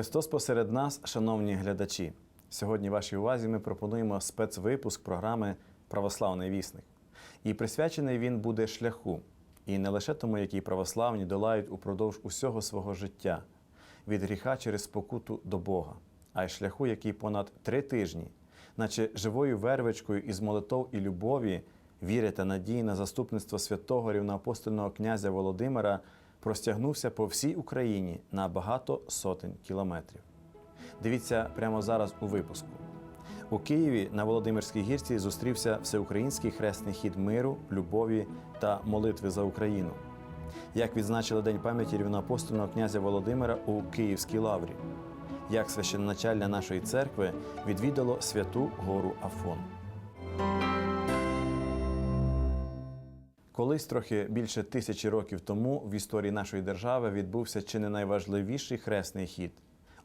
Христос посеред нас, шановні глядачі. Сьогодні вашій увазі ми пропонуємо спецвипуск програми Православний вісник. І присвячений він буде шляху, і не лише тому, який православні долають упродовж усього свого життя від гріха через спокуту до Бога, а й шляху, який понад три тижні, наче живою вервичкою із молитов і любові, віри та надії на заступництво святого рівноапостольного князя Володимира простягнувся по всій Україні на багато сотень кілометрів. Дивіться прямо зараз у випуску. У Києві на Володимирській гірці зустрівся всеукраїнський хресний хід миру, любові та молитви за Україну. Як відзначили День пам'яті рівноапостольного князя Володимира у Київській лаврі, як священначальня нашої церкви відвідало святу гору Афон. Колись трохи більше тисячі років тому в історії нашої держави відбувся чи не найважливіший хресний хід.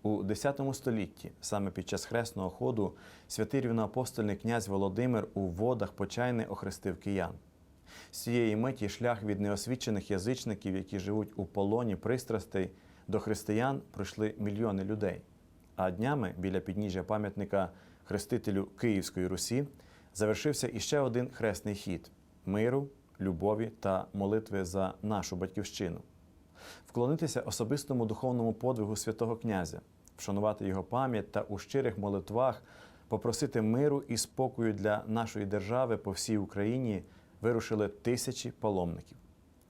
У X столітті, саме під час хресного ходу, святий рівноапостольний князь Володимир у водах Почайни охрестив киян. З цієї миті шлях від неосвічених язичників, які живуть у полоні пристрастей, до християн пройшли мільйони людей. А днями біля підніжжя пам'ятника хрестителю Київської Русі завершився іще один хресний хід миру, любові та молитви за нашу батьківщину. Вклонитися особистому духовному подвигу святого князя, вшанувати його пам'ять та у щирих молитвах попросити миру і спокою для нашої держави по всій Україні вирушили тисячі паломників.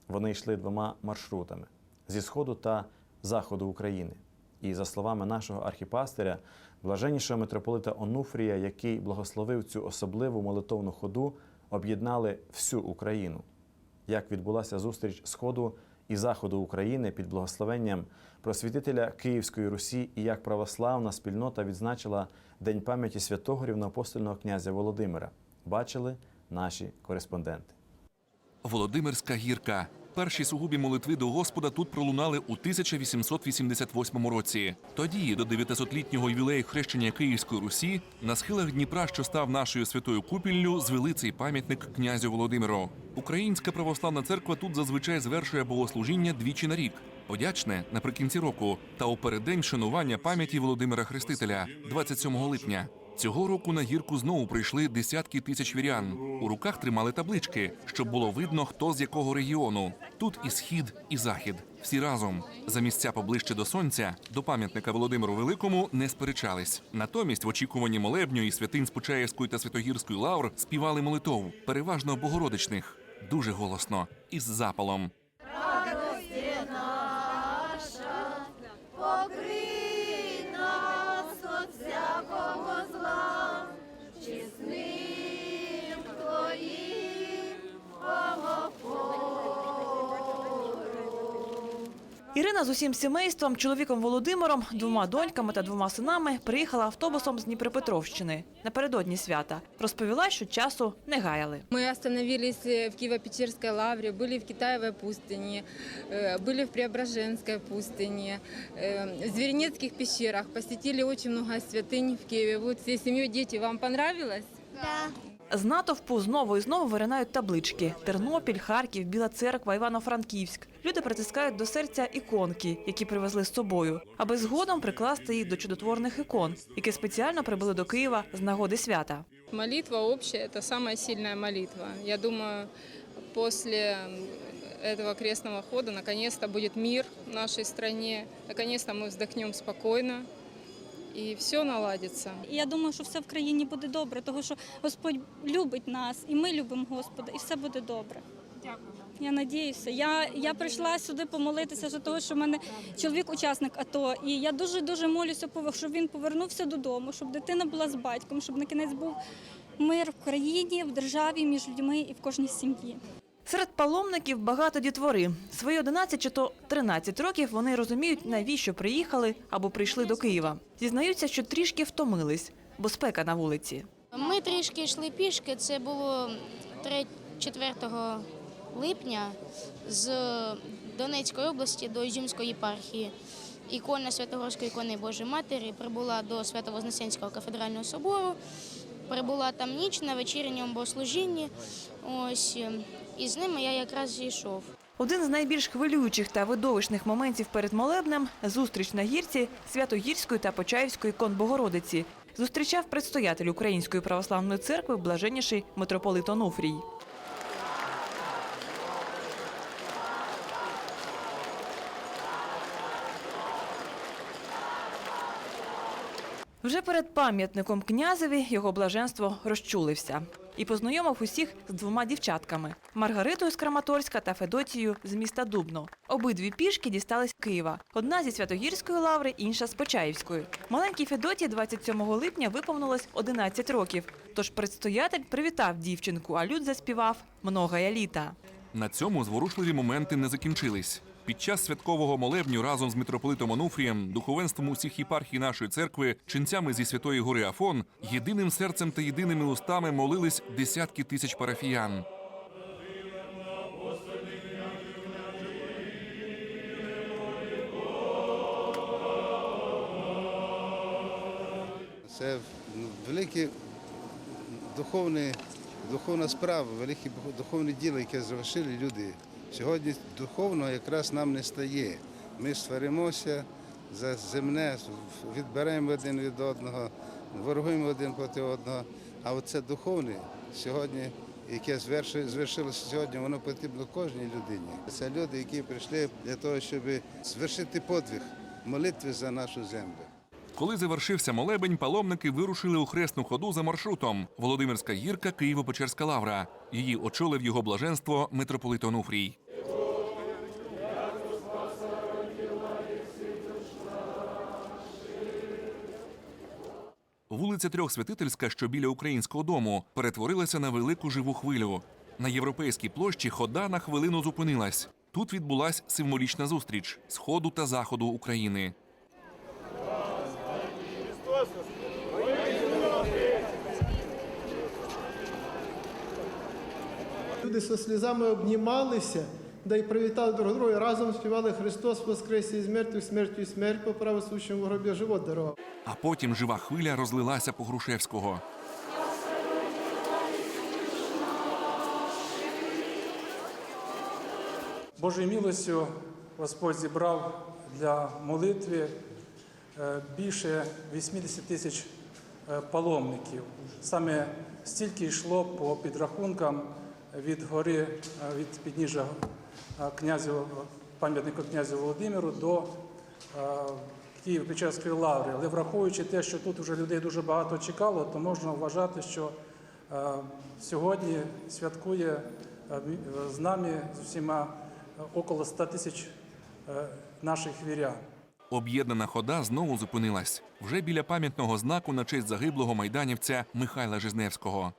Вони йшли двома маршрутами зі сходу та заходу України. І за словами нашого архіпастиря, блаженнішого митрополита Онуфрія, який благословив цю особливу молитовну ходу, об'єднали всю Україну. Як відбулася зустріч Сходу і Заходу України під благословенням просвітителя Київської Русі і як православна спільнота відзначила День пам'яті святого рівноапостольного князя Володимира, бачили наші кореспонденти. Володимирська гірка. Перші сугубі молитви до Господа тут пролунали у 1888 році. Тоді, до 900-літнього ювілею хрещення Київської Русі, на схилах Дніпра, що став нашою святою купіллю, звели цей пам'ятник князю Володимиру. Українська православна церква тут зазвичай звершує богослужіння двічі на рік. Подячне наприкінці року та у переддень шанування пам'яті Володимира Хрестителя 27 липня. Цього року на гірку знову прийшли десятки тисяч вірян. У руках тримали таблички, щоб було видно, хто з якого регіону. Тут і схід, і захід. Всі разом. За місця поближче до сонця, до пам'ятника Володимиру Великому не сперечались. Натомість, в очікуванні молебню і святинь з Почаївської та Святогірської лавр співали молитов, переважно богородичних, дуже голосно, із запалом. Ірина з усім сімейством, чоловіком Володимиром, двома доньками та двома синами приїхала автобусом з Дніпропетровщини напередодні свята. Розповіла, що часу не гаяли. Мы остановились э, в Киево-Печерской лавре, были в Китаевой пустыне, э, были в Преображенской пустыне, э, в Зверинецких пещерах, посетили очень много святынь в Киеве. Вот всей семьей дети, вам понравилось? З натовпу знову і знову виринають таблички: Тернопіль, Харків, Біла Церква, Івано-Франківськ. Люди притискають до серця іконки, які привезли з собою, аби згодом прикласти їх до чудотворних ікон, які спеціально прибули до Києва з нагоди свята. Молитва общая – это самая сильная молитва. Я думаю, после этого крестного хода наконец-то будет мир в нашей стране, наконец-то мы вздохнем спокойно, и все наладится. І Я думаю, що все в країні буде добре, тому що Господь любить нас, і ми любимо Господа, і все буде добре. Дякую. Я надіюся. Я, я прийшла сюди помолитися за того, що в мене чоловік учасник АТО, і я дуже дуже молюся, щоб він повернувся додому, щоб дитина була з батьком, щоб на кінець був мир в країні, в державі, між людьми і в кожній сім'ї. Серед паломників багато дітвори. Свої 11 чи то 13 років вони розуміють, навіщо приїхали або прийшли до Києва. Зізнаються, що трішки втомились, бо спека на вулиці. Ми трішки йшли пішки. Це було 3-4 липня з Донецької області до Ізюмської єпархії. Ікона Святогорської ікони Божої Матері прибула до Свято-Вознесенського кафедрального собору. Прибула там ніч на вечірньому богослужінні. Ось і з ними я якраз зійшов. Один з найбільш хвилюючих та видовищних моментів перед молебнем – зустріч на гірці Святогірської та Почаївської кон Богородиці. Зустрічав предстоятель Української православної церкви блаженніший митрополит Онуфрій. Вже перед пам'ятником князеві його блаженство розчулився і познайомив усіх з двома дівчатками – Маргаритою з Краматорська та Федотією з міста Дубно. Обидві пішки дістались Києва. Одна зі Святогірської лаври, інша з Почаївської. Маленькій Федотії 27 липня виповнилось 11 років. Тож предстоятель привітав дівчинку, а люд заспівав «Многая літа». На цьому зворушливі моменти не закінчились. Під час святкового молебню разом з митрополитом Онуфрієм, духовенством усіх єпархій нашої церкви, ченцями зі Святої Гори Афон, єдиним серцем та єдиними устами молились десятки тисяч парафіян. Це велике духовне, духовна справа, велике духовне діло, яке завершили люди. Сьогодні духовно якраз нам не стає. Ми сваримося за земне, відберемо один від одного, ворогуємо один проти одного. А оце духовне сьогодні, яке звершилося сьогодні, воно потрібно кожній людині. Це люди, які прийшли для того, щоб звершити подвиг молитви за нашу землю. Коли завершився молебень, паломники вирушили у хресну ходу за маршрутом Володимирська гірка, Києво-Печерська лавра. Її очолив його блаженство митрополит Онуфрій. Вулиця Трьохсвятительська, що біля українського дому, перетворилася на велику живу хвилю. На європейській площі хода на хвилину зупинилась. Тут відбулась символічна зустріч сходу та заходу України. Люди зі сльозами обнімалися, да й привітали друг друга, і разом співали Христос воскрес із мертвих, смертю і смерть по праву сущому в гробі живот дарував. А потім жива хвиля розлилася по Грушевського. Божою милостю Господь зібрав для молитви е, більше 80 тисяч е, паломників. Саме стільки йшло по підрахункам від гори, е, від підніжжя е, князю, пам'ятника князю Володимиру до е, Києво-Печерської лаври. Але враховуючи те, що тут вже людей дуже багато чекало, то можна вважати, що сьогодні святкує з нами з усіма около 100 тисяч наших вірян. Об'єднана хода знову зупинилась вже біля пам'ятного знаку на честь загиблого майданівця Михайла Жизневського.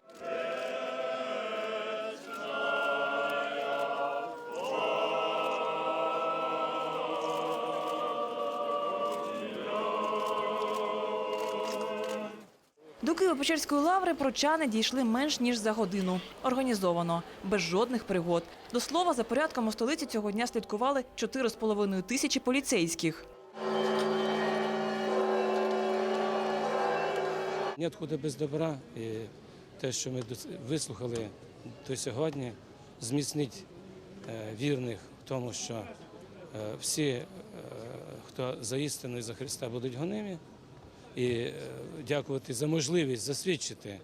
До Києво-Печерської лаври прочани дійшли менш ніж за годину. Організовано, без жодних пригод. До слова, за порядком у столиці цього дня слідкували 4,5 тисячі поліцейських. Худа без добра. І те, що ми вислухали до сьогодні, зміцнить е, вірних в тому, що е, всі, е, хто за істину і за Христа будуть гонимі, і е, дякувати за можливість засвідчити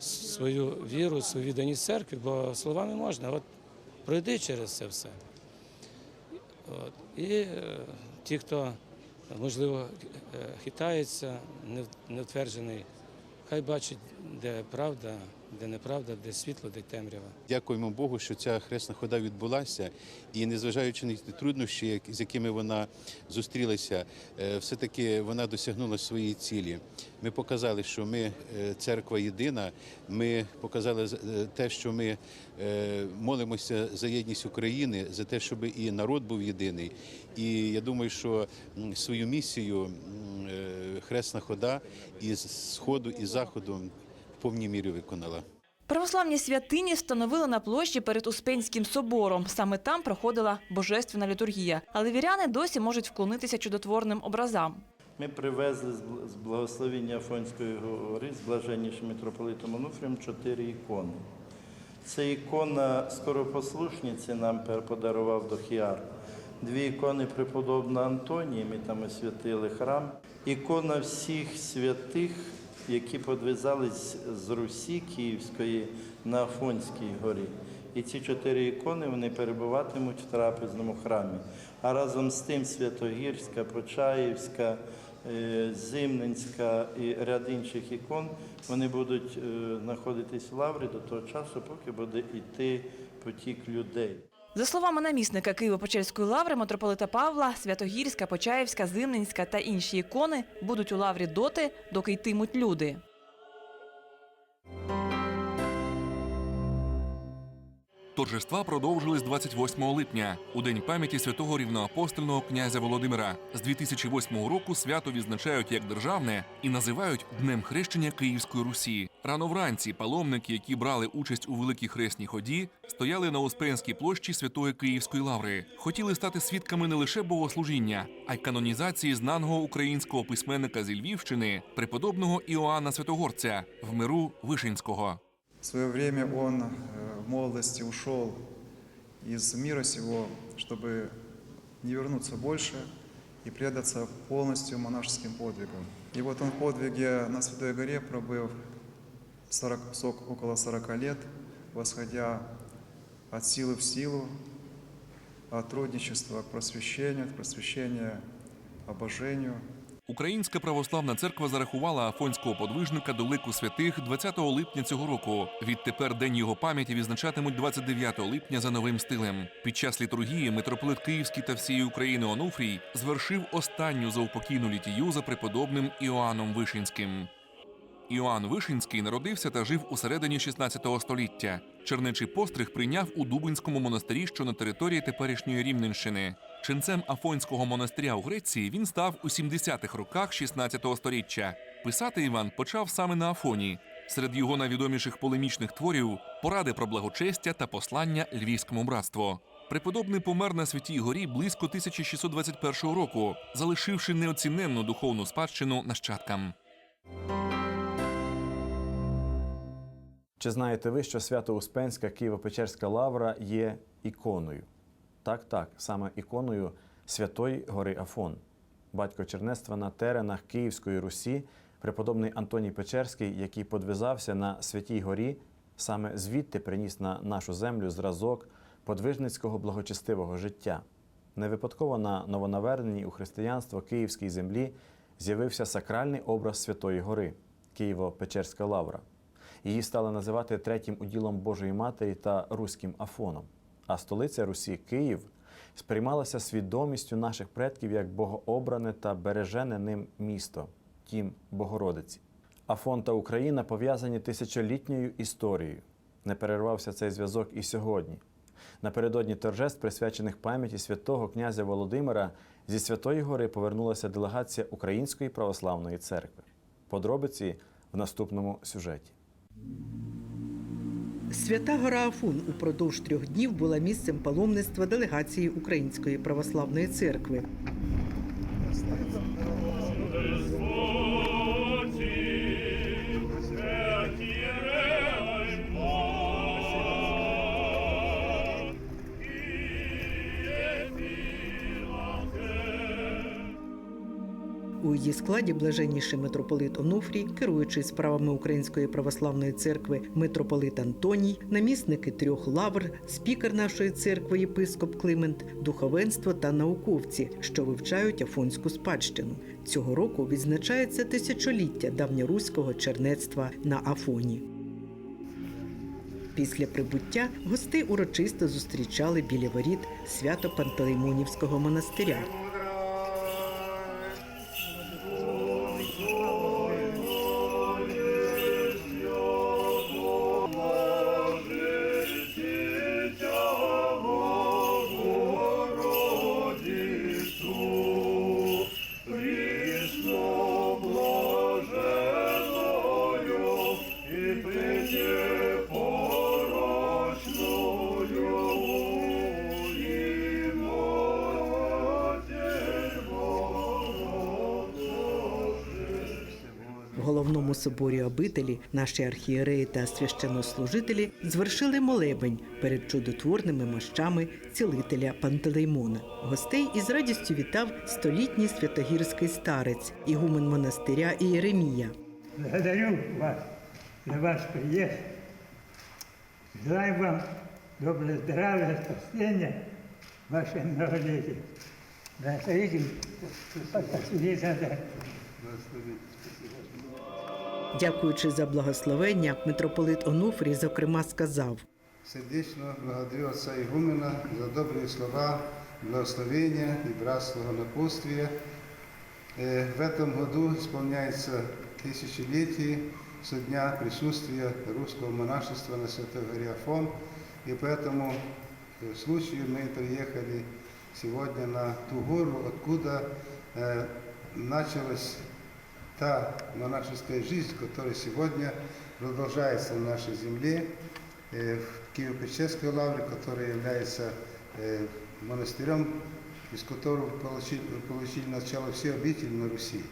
свою віру, свою відданість церкві, бо словами можна, от пройди через це все. От. І е, ті, хто можливо е, хитається, не- невтверджений, хай бачить, де правда, де неправда, де світло, де темрява. Дякуємо Богу, що ця хресна хода відбулася, і незважаючи на ті труднощі, з якими вона зустрілася, е, все-таки вона досягнула своєї цілі. Ми показали, що ми е, церква єдина. Ми показали е, те, що ми молимося за єдність України, за те, щоб і народ був єдиний. І я думаю, що свою місію хресна хода із сходу і заходу повній мірі виконала. Православні святині встановили на площі перед Успенським собором. Саме там проходила божественна літургія. Але віряни досі можуть вклонитися чудотворним образам. Ми привезли з бл- з благословення Афонської гори з блаженнішим митрополитом Онуфрієм чотири ікони. Це ікона скоропослушниці нам пер- подарував Дохіар. Дві ікони преподобного Антонії, ми там освятили храм. Ікона всіх святих, які подвизались з Русі Київської на Афонській горі. І ці чотири ікони вони перебуватимуть в трапезному храмі. А разом з тим Святогірська, Почаївська, е, Зимненська і ряд інших ікон вони будуть е, знаходитись в лаврі до того часу, поки буде йти потік людей. За словами намісника Києво-Печерської лаври митрополита Павла, Святогірська, Почаївська, Зимненська та інші ікони будуть у лаврі доти, доки йтимуть люди. Торжества продовжились 28 липня, у день пам'яті святого рівноапостольного князя Володимира. З 2008 року свято відзначають як державне і називають Днем хрещення Київської Русі. Рано вранці паломники, які брали участь у великій хресній ході, стояли на Успенській площі Святої Київської лаври. Хотіли стати свідками не лише богослужіння, а й канонізації знаного українського письменника зі Львівщини, преподобного Іоанна Святогорця в миру Вишинського. В свое время он э, в молодости ушел из мира сего, чтобы не вернуться больше и предаться полностью монашеским подвигам. И вот он в подвиге на Святой горе пробыл 40, сок- около 40 лет, восходя от силы в силу, от трудничества к просвещению, от просвещения обожению – Українська православна церква зарахувала афонського подвижника до лику святих 20 липня цього року. Відтепер день його пам'яті відзначатимуть 29 липня за новим стилем. Під час літургії митрополит Київський та всієї України Онуфрій звершив останню заупокійну літію за преподобним Іоанном Вишинським. Іоанн Вишинський народився та жив у середині 16 століття. Чернечий постриг прийняв у Дубинському монастирі, що на території теперішньої Рівненщини. Ченцем Афонського монастиря у Греції він став у 70-х роках 16-го століття. Писати Іван почав саме на Афоні. Серед його найвідоміших полемічних творів поради про благочестя та послання львівському братству. Преподобний помер на святій горі близько 1621 року, залишивши неоціненну духовну спадщину нащадкам. Чи знаєте ви, що Свято-Успенська Києво-Печерська лавра є іконою? Так, так, саме іконою Святої гори Афон. Батько чернецтва на теренах Київської Русі, преподобний Антоній Печерський, який подвизався на Святій горі, саме звідти приніс на нашу землю зразок подвижницького благочестивого життя. Не випадково на новонаверненій у християнство київській землі з'явився сакральний образ Святої гори Києво-Печерська лавра. Її стали називати третім уділом Божої Матері та Руським Афоном. А столиця Русі Київ сприймалася свідомістю наших предків як богообране та бережене ним місто, тім Богородиці. Афон та Україна пов'язані тисячолітньою історією. Не перервався цей зв'язок і сьогодні. Напередодні торжеств, присвячених пам'яті святого князя Володимира, зі Святої Гори повернулася делегація Української православної церкви. Подробиці в наступному сюжеті. Свята гора Афон упродовж трьох днів була місцем паломництва делегації Української православної церкви. Її складі блаженніший митрополит Онуфрій, керуючий справами Української православної церкви митрополит Антоній, намісники трьох лавр, спікер нашої церкви єпископ Климент, духовенство та науковці, що вивчають афонську спадщину. Цього року відзначається тисячоліття давньоруського чернецтва на Афоні. Після прибуття гостей урочисто зустрічали біля воріт свято Пантелеймонівського монастиря. Соборі обителі наші архієреї та священнослужителі звершили молебень перед чудотворними мощами цілителя Пантелеймона. Гостей із радістю вітав столітній святогірський старець, ігумен монастиря Ієремія. Благодарю вас за ваш приезд. Желаю вам доброго здравия, спасения вашей многолетия. Благословите, это. Дякуючи за благословення, митрополит Онуфрій зокрема сказав: Сердечно благодарю отца Игумена за добрые слова, благословения и братского напутствия. Э, В этом году исполняется тысячелетие со дня присутствия русского монашества на Святой горе Афон. И по этому э, случаю мы приехали сегодня на ту гору, откуда э, началась та монашеская жизнь, которая сегодня продолжается на нашей земле, э, в Киево-Печерской лавре, которая является э, монастырем, из которого получили, получили начало все обители на Руси.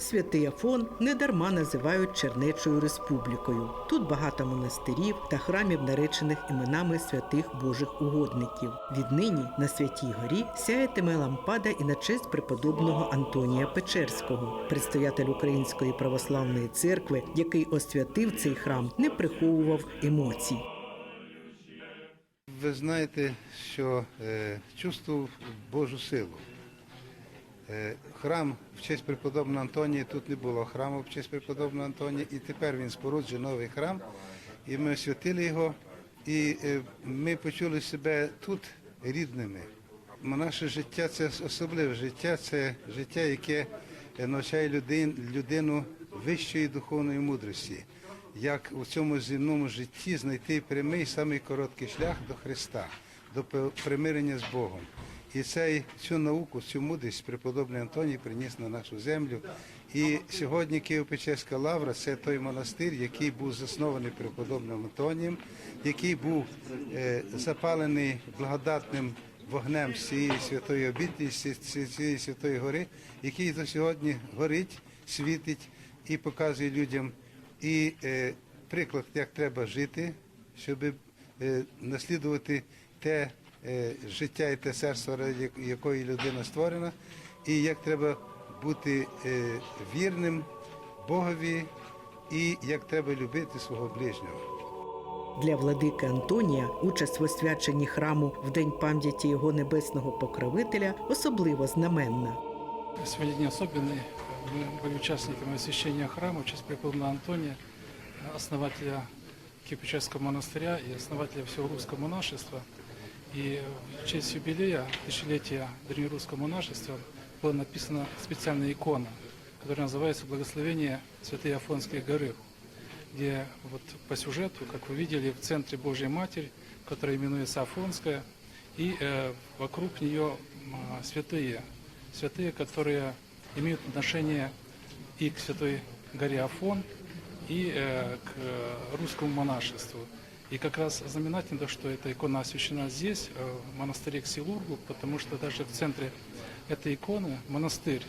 Святий Афон недарма називають Чернечою республікою. Тут багато монастирів та храмів, наречених іменами святих Божих угодників. Віднині на святій горі сяятиме лампада і на честь преподобного Антонія Печерського. Предстоятель Української православної церкви, який освятив цей храм, не приховував емоцій. Ви знаєте, що е, чувствував Божу силу. Е, храм в честь преподобного Антонія, тут не було храму в честь преподобного Антонія, і тепер він споруджує новий храм, і ми освятили його, і е, ми почули себе тут рідними. Наше життя це особливе життя, це життя, яке е, навчає людин, людину вищої духовної мудрості. Як у цьому земному житті знайти прямий самий короткий шлях до Христа, до примирення з Богом. І цей, цю науку, цю мудрість преподобний Антоній приніс на нашу землю. І сьогодні Києво-Печерська лавра це той монастир, який був заснований преподобним Антонієм, який був е, запалений благодатним вогнем з цієї святої обіді, з цієї святої гори, який до сьогодні горить, світить і показує людям і е, приклад, як треба жити, щоб е, наслідувати те життя і те серце, ради якої людина створена, і як треба бути е, вірним Богові, і як треба любити свого ближнього. Для владики Антонія участь в освяченні храму в день пам'яті його небесного покровителя особливо знаменна. Сегодня день особенный. Мы были участниками освящения храма в честь преподобного Антония, основателя Киево-Печерского монастыря и основателя всего русского монашества. И в честь юбилея, тысячелетия древнерусского монашества, была написана специальная икона, которая называется «Благословение Святой Афонской горы», где вот по сюжету, как вы видели, в центре Божья Матерь, которая именуется Афонская, и э, вокруг нее а, святые, святые, которые имеют отношение и к Святой горе Афон, и э, к э, русскому монашеству. И как раз знаменательно, что эта икона освящена здесь, э, в монастыре Ксилургу, потому что даже в центре этой иконы монастырь.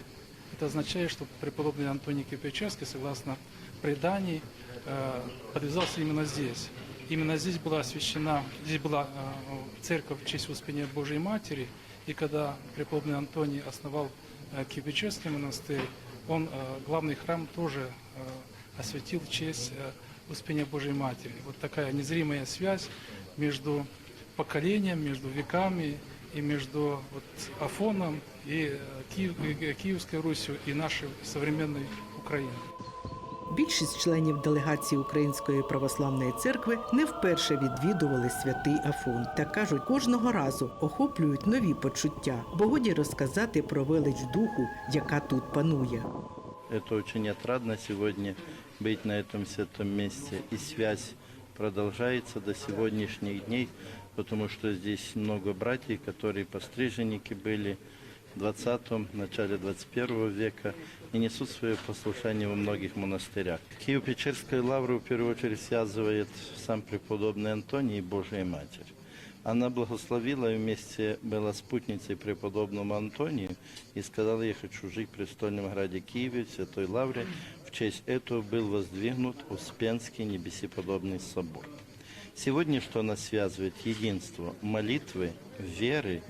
Это означает, что преподобный Антоний Кипячевский, согласно преданий, э, подвязался именно здесь. Именно здесь была освящена, здесь была э, церковь в честь Успения Божией Матери, и когда преподобный Антоний основал Кипячевский монастырь, он главный храм тоже осветил в честь Успения Божией Матери. Вот такая незримая связь между поколением, между веками и между вот, Афоном и э, Киев- и Киевской Русью и нашей современной Украиной. Більшість членів делегації Української православної церкви не вперше відвідували святий Афон та кажуть, кожного разу охоплюють нові почуття, бо годі розказати про велич духу, яка тут панує. Это очень отрадно сегодня быть на этом святом месте. И связь продолжается до сегодняшних дней, потому что здесь много братьев, которые постриженники были в 20-м, начале 21 века и несут свое послушание во многих монастырях. Киево-Печерская лавра в первую очередь связывает сам преподобный Антоний и Божия Матерь. Она благословила и вместе была спутницей преподобному Антонию и сказала, я хочу жить в престольном граде Киеве, в Святой Лавре, в в честь этого был воздвигнут Успенский небесеподобный собор. Сегодня что нас связывает? Единство молитвы, веры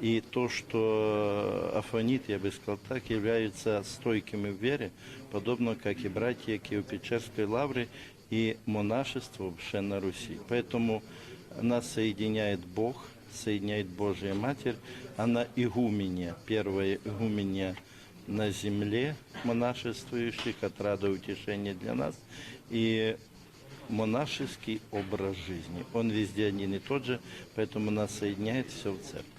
и то, что Афонит, я бы сказал так, являются стойкими в вере, подобно как и братья Киево-Печерской лавры и монашество вообще на Руси. Поэтому нас соединяет Бог, соединяет Божья Матерь, она игуменья, первая игуменья на земле монашествующих, отрада утешения для нас, и монашеский образ жизни. Он везде один и тот же, поэтому нас соединяет все в церкви.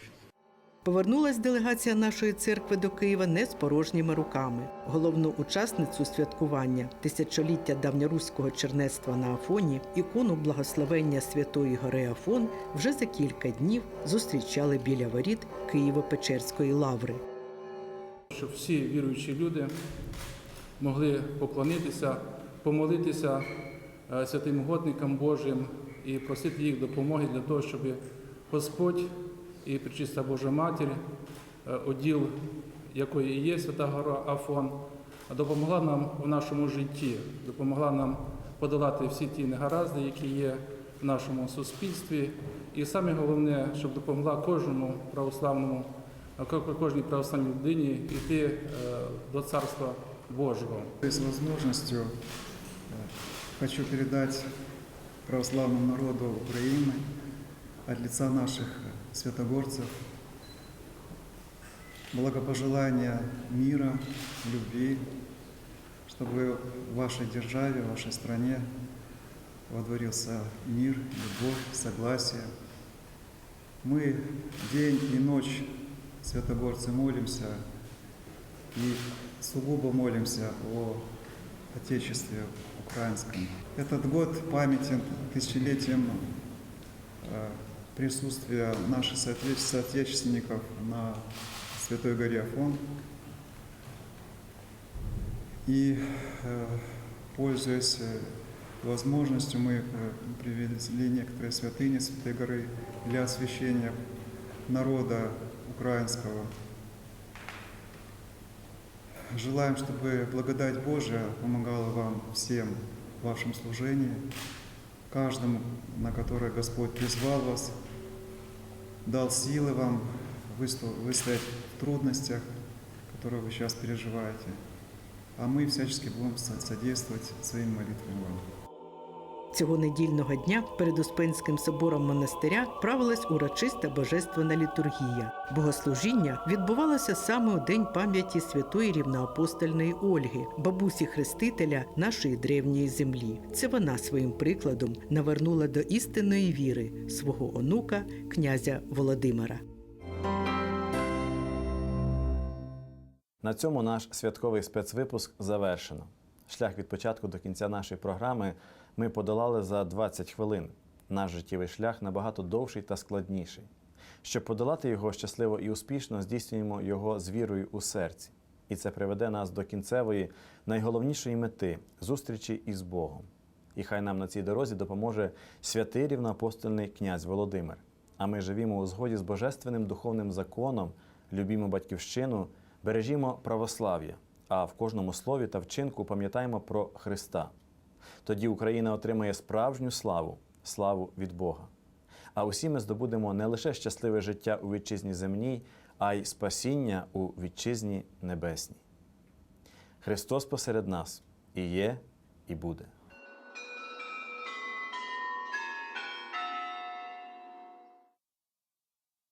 Повернулась делегація нашої церкви до Києва не з порожніми руками. Головну учасницю святкування тисячоліття давньоруського чернецтва на Афоні, ікону благословення Святої Гори Афон вже за кілька днів зустрічали біля воріт Києво-Печерської лаври. Щоб всі віруючі люди могли поклонитися, помолитися е, святим угодникам Божим і просити їх допомоги для того, щоб Господь і Пречиста Божа Матір, е, оділ якої є Свята Гора Афон, допомогла нам в нашому житті, допомогла нам подолати всі ті негаразди, які є в нашому суспільстві. І саме головне, щоб допомогла кожному православному а ко- кожній православній людині йти е, до Царства Божого. С возможностью э, хочу передать православному народу Украины от лица наших э, святогорцев благопожелания мира, любви, чтобы в вашей державе, в вашей стране водворился мир, любовь, согласие. Мы день и ночь, святогорцы, молимся и сугубо молимся о Отечестве украинском. Этот год памятен тысячелетием э, присутствия наших соотече- соотечественников на Святой горе Афон. И, э, пользуясь э, возможностью, мы привезли некоторые святыни Святой горы для освящения народа украинского. Желаем, чтобы благодать Божия помогала вам всем в вашем служении, каждому, на которое Господь призвал вас, дал силы вам высто- выстоять в трудностях, которые вы сейчас переживаете. А мы всячески будем со- содействовать своими молитвами вам. Цього недільного дня перед Успенським собором монастиря правилась урочиста божественна літургія. Богослужіння відбувалося саме у день пам'яті святої рівноапостольної Ольги, бабусі хрестителя нашої древньої землі. Це вона своїм прикладом навернула до істинної віри свого онука, князя Володимира. На цьому наш святковий спецвипуск завершено. Шлях від початку до кінця нашої програми ми подолали за 20 хвилин. Наш життєвий шлях набагато довший та складніший. Щоб подолати його щасливо і успішно, здійснюємо його з вірою у серці. І це приведе нас до кінцевої, найголовнішої мети зустрічі із Богом. І хай нам на цій дорозі допоможе святий рівноапостольний князь Володимир. А ми живімо у згоді з божественним духовним законом, любімо батьківщину, бережімо православ'я, а в кожному слові та вчинку пам'ятаємо про Христа. Тоді Україна отримає справжню славу, славу від Бога. А усі ми здобудемо не лише щасливе життя у вітчизні земній, а й спасіння у вітчизні небесній. Христос посеред нас і є, і буде.